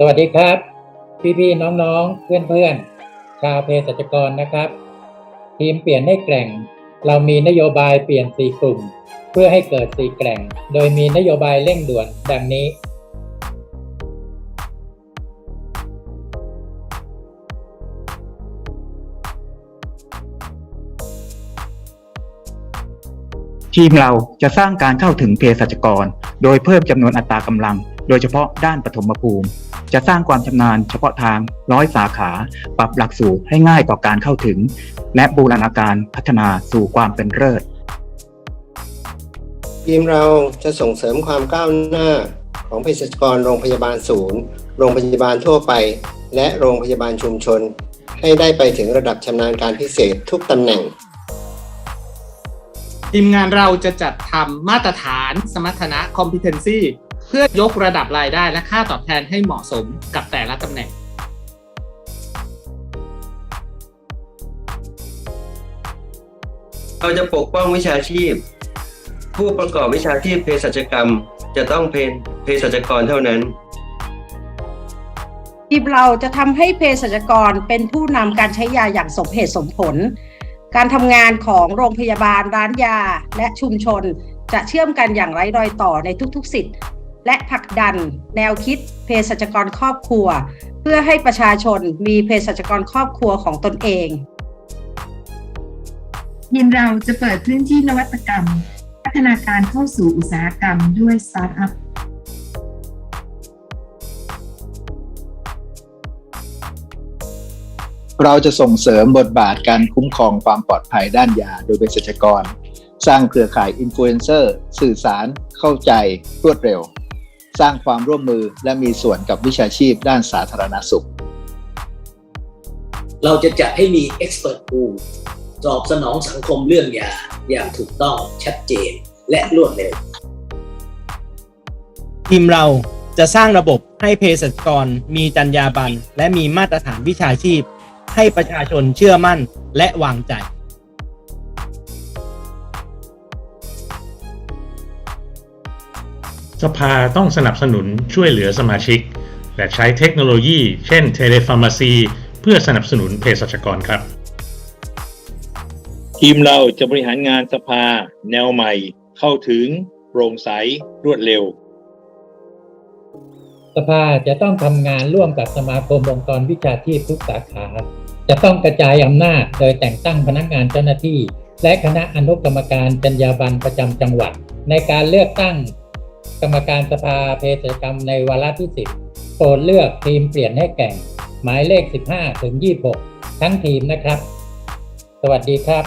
สวัสดีครับ พี่ๆน้องๆ เพื่อนๆ ชาวเภสัชกรนะครับ ทีมเปลี่ยนให้แกร่ง เรามีนโยบายเปลี่ยนสีกลุ่ม เพื่อให้เกิดสีแกร่ง โดยมีนโยบายเร่งด่วนดังนี้ ทีมเราจะสร้างการเข้าถึงเภสัชกร โดยเพิ่มจำนวนอัตรากำลัง โดยเฉพาะด้านปฐมภูมิ จะสร้างความชำนาญเฉพาะทางร้อยสาขา ปรับหลักสูตรให้ง่ายต่อการเข้าถึง และบูรณาการพัฒนาสู่ความเป็นเลิศทีมเราจะส่งเสริมความก้าวหน้าของเภสัชกรโรงพยาบาลศูนย์ โรงพยาบาลทั่วไป และโรงพยาบาลชุมชน ให้ได้ไปถึงระดับชำนาญการพิเศษทุกตำแหน่ง ทีมงานเราจะจัดทำมาตรฐานสมรรถนะ competency เพื่อยกระดับรายได้และค่าตอบแทนให้เหมาะสมกับแต่ละตำแหน่ง เราจะปกป้องวิชาชีพ ผู้ประกอบวิชาชีพเภสัชกรรม จะต้องเป็นเภสัชกรเท่านั้น ทีมเราจะทำให้เภสัชกรเป็นผู้นำการใช้ยาอย่างสมเหตุสมผล การทำงานของโรงพยาบาลร้านยาและชุมชนจะเชื่อมกันอย่างไร้รอยต่อในทุกๆสิทธิ์ และผลักดันแนวคิดเภสัชกรครอบครัว เพื่อให้ประชาชนมีเภสัชกรครอบครัวของตนเองทีมเราจะเปิดพื้นที่นวัตกรรม พัฒนาการเข้าสู่อุตสาหกรรมด้วยสตาร์ทอัพเราจะส่งเสริมบทบาทการคุ้มครองความปลอดภัยด้านยาโดยเภสัชกร สร้างเครือข่ายอินฟลูเอนเซอร์ สื่อสาร เข้าใจรวดเร็ว สร้างความร่วมมือและมีส่วนกับวิชาชีพด้านสาธารณสุข เราจะจัดให้มี Expert Pool ตอบสนองสังคมเรื่องยาอย่างถูกต้องชัดเจนและรวดเร็ว ทีมเราจะสร้างระบบให้เภสัชกร มีจรรยาบรรณและมีมาตรฐานวิชาชีพ ให้ประชาชนเชื่อมั่นและวางใจ สภาต้องสนับสนุนช่วยเหลือสมาชิก และใช้เทคโนโลยี เช่นเทเลฟาร์มาซี เพื่อสนับสนุนเภสัชกรครับ ทีมเราจะบริหารงานสภา แนวใหม่ เข้าถึงโปร่งใสรวดเร็ว สภาจะต้องทำงานร่วมกับสมาคมองค์กรวิชาชีพทุกสาขา จะต้องกระจายอำนาจโดยแต่งตั้งพนักงานเจ้าหน้าที่ และคณะอนุกรรมการจรรยาบรรณประจำจังหวัด ในการเลือกตั้ง กรรมการสภาเภสัชกรรมในวาระที่ 10 โปรดเลือกทีมเปลี่ยนให้แก่ง หมายเลข 15 ถึง 26 ทั้งทีมนะครับ สวัสดีครับ